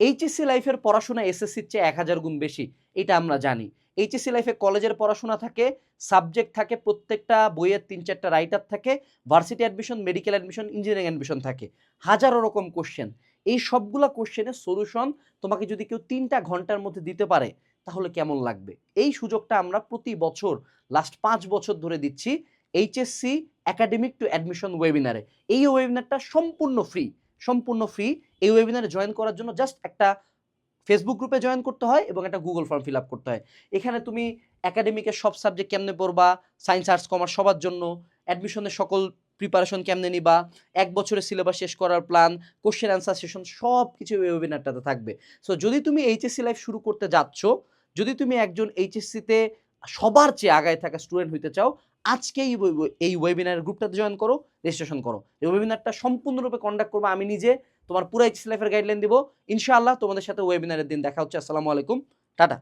HSC লাইফের পড়াশোনা এসএসসির চেয়ে এক হাজার গুণ বেশি, এটা আমরা জানি। এইচএসসি লাইফে কলেজের পড়াশোনা থাকে সাবজেক্ট থাকে, প্রত্যেকটা বইয়ের তিন চারটা রাইটার থাকে varsity admission medical admission engineering admission থাকে। হাজারো রকম কোশ্চেন এই সবগুলা কোশ্চেনের সলিউশন তোমাকে যদি কেউ তিনটা ঘণ্টার মধ্যে দিতে পারে, তাহলে কেমন লাগবে? এই সুযোগটা আমরা প্রতি বছর লাস্ট পাঁচ বছর ধরে দিচ্ছি এইচএসসি একাডেমিক টু অ্যাডমিশন ওয়েবিনারে এই ওয়েবিনারটা সম্পূর্ণ ফ্রি সম্পূর্ণ ফ্রি এই ওয়েবিনারে জয়েন করার জন্য জাস্ট একটা ফেসবুক গ্রুপে জয়েন করতে হয় এবং একটা গুগল ফর্ম ফিল আপ করতে হয়। এখানে তুমি একাডেমিকের সব সাবজেক্ট কেমনে পড়বা সায়েন্স আর্টস কমার্স সবার জন্য অ্যাডমিশনের সকল প্রিপারেশন কেমনে নিবা, এক বছরের সিলেবাস শেষ করার প্ল্যান কোশ্চেন অ্যান্সার সেশন সব কিছু ওয়েবিনারটাতে থাকবে। সো যদি তুমি এইচএসসি লাইফ শুরু করতে যাচ্ছ, যদি তুমি একজন এইচএসসিতে সবার চেয়ে আগায় থাকা স্টুডেন্ট হইতে চাও আজকেই এই ওয়েবিনারের ওয়েবিনার গ্রুপটাতে জয়েন করো রেজিস্ট্রেশন করো। এই ওয়েবিনারটা সম্পূর্ণরূপে কন্ডাক্ট করব আমি নিজে, তোমার পুরো এইচ লাইফের গাইডলাইন দেবো। ইনশাআল্লাহ তোমাদের সাথে ওয়েবিনারের দিন দেখা হচ্ছে। আসসালামু আলাইকুম। টাটা।